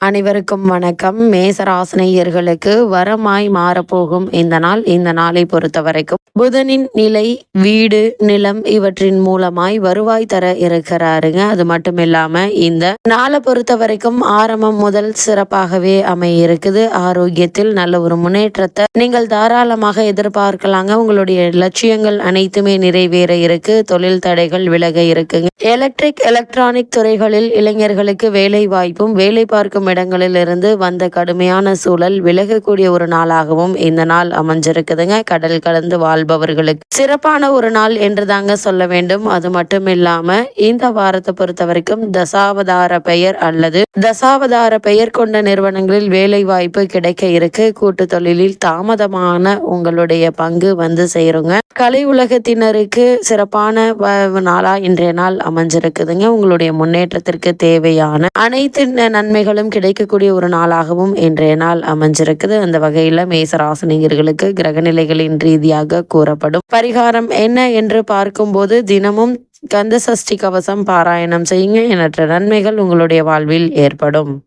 அனைவருக்கும் வணக்கம். மேசராசனையர்களுக்கு வரமாய் மாறப்போகும் இந்த நாள் இந்த நாளை பொறுத்த வரைக்கும் புதனின் நிலை வீடு நிலம் இவற்றின் மூலமாய் வருவாய் தர இருக்கிறாருங்க. அது மட்டும் இல்லாம இந்த நாளை பொறுத்த வரைக்கும் ஆரம்பம் முதல் சிறப்பாகவே அமைய இருக்குது ஆரோக்கியத்தில் நல்ல ஒரு முன்னேற்றத்தை நீங்கள் தாராளமாக எதிர்பார்க்கலாங்க. உங்களுடைய லட்சியங்கள் அனைத்துமே நிறைவேற இருக்கு. தொழில் தடைகள் விலக இருக்குங்க. எலக்ட்ரிக் எலக்ட்ரானிக் துறைகளில் இளைஞர்களுக்கு வேலை வாய்ப்பும் வேலை பார்க்கும் இடங்களிலிருந்து வந்த கடுமையான சூழல் விலகக்கூடிய ஒரு நாளாகவும் இந்த நாள் அமைஞ்சிருக்குதுங்க. கடல் கலந்து வாழ்பவர்களுக்கு சிறப்பான ஒரு நாள் என்று தாங்க சொல்ல வேண்டும். அது மட்டும் இல்லாம இந்த வாரத்தை பொறுத்த வரைக்கும் தசாவதார பெயர் அல்லது தசாவதார பெயர் கொண்ட நிறுவனங்களில் வேலை வாய்ப்பு கிடைக்க இருக்கு. கூட்டு தொழிலில் தாமதமான உங்களுடைய பங்கு வந்து சேருங்க. கலை உலகத்தினருக்கு சிறப்பான வ- நாளா இன்றைய நாள் அமைஞ்சிருக்குதுங்க. உங்களுடைய முன்னேற்றத்திற்கு தேவையான அனைத்து நன்மைகளும் கிடைக்கக்கூடிய ஒரு நாளாகவும் இன்றைய நாள் அமைஞ்சிருக்குது. அந்த வகையில மேசராசனிகர்களுக்கு கிரகநிலைகளின் ரீதியாக கூறப்படும் பரிகாரம் என்ன என்று பார்க்கும்போது தினமும் கந்த சஷ்டி கவசம் பாராயணம் செய்யுங்க. எண்ணற்ற நன்மைகள் உங்களுடைய வாழ்வில் ஏற்படும்.